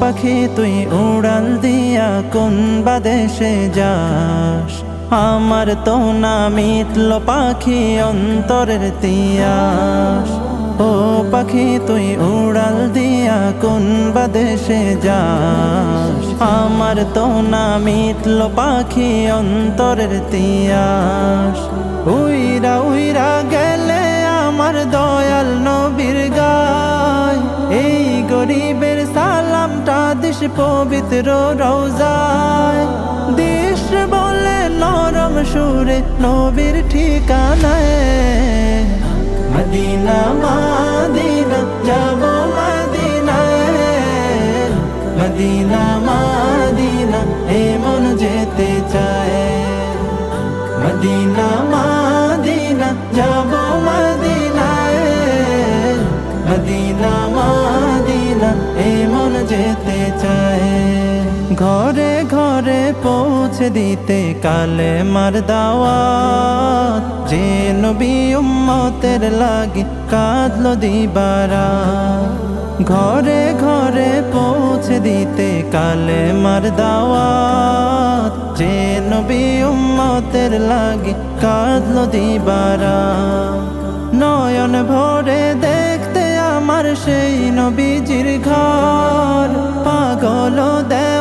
পাখি, তুই উড়াল দিয়া কোন বাদেশে যাস? আমার তো না মিটল পাখি অন্তরের তিয়াস। ও পাখি তুই উড়াল দিয়া কোন বাদেশে যাস? আমার তো না মিটল পাখি অন্তরের তিয়াস। উইরা উইরা গেলে আমার দয়াল নবীর গায়। এই গরিবের সালামটা দিস পবিত্র রোজায় দিস বলে নরম সুরে নবীর ঠিকানায়। মদিনা, মাদিনা, যাব মদিনায়। মদিনা, মাদিনা, এ মন যেতে চায়। মদিনা, মাদিনা, যাব মদিনায়। মদিনা, মাদিনা, এ মন যেতে চায়। ঘরে ঘরে পৌঁছে দিতে কালে মার দাওয়াত। যে নবী উম্মতের লাগি কাঁদলো দিবারা। ঘরে ঘরে পৌঁছে দিতে কালে মার দাওয়াত। যে নবী উম্মতের লাগি কাঁদলো দিবারা। নয়ন ভরে দেখতে আমার সেই নবীজির ঘর। পাগল দেওয়ানার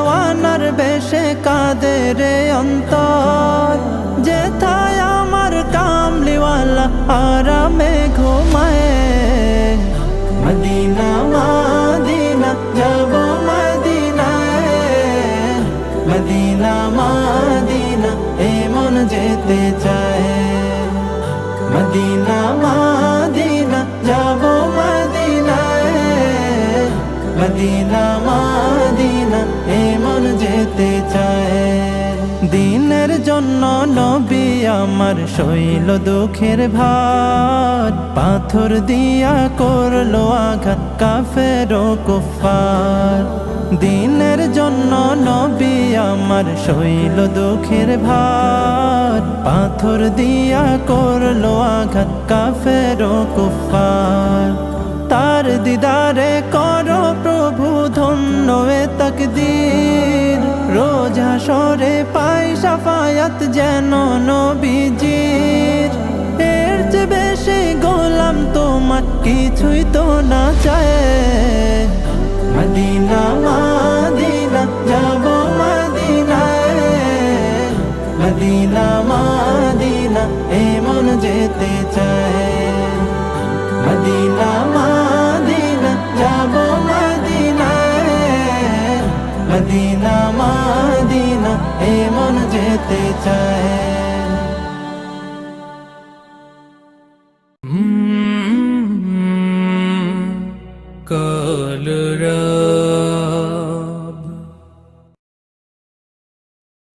বেশে কাদের অন্তর। যেথায় আমার কামলিওয়ালা আরামে ঘুমায়। মদিনা, মাদিনা, যাব মদিনায়। মদিনা, মাদিনা, এ যেতে চায়। মদিনা, মাদিনা, যাব মদিনায়। মদিনা, মাদিনা দিনের জন্য নবী আমার শৈল দুঃখের ভার। পাথর দিয়া করল আঘাত কাফের কুফার দিনের জন্য নবী আমার শৈল দুঃখের ভার। পাথর দিয়া করল আঘাত কাফের কুফার তার দিদারে করো প্রভু ধন্য তকদীর। রোজ হাসরে পাই সাফায়াত যেন নবীজির। এর যে বেশি গোলাম তোমার কিছুই তো না চায়। মদিনা, মাদিনা, যাব মদিনায়। মদিনা, মাদিনা এ মন যেতে চায়। মদিনা, মাদিনা মদিনা মাদিনা এ মন যেতে চায়।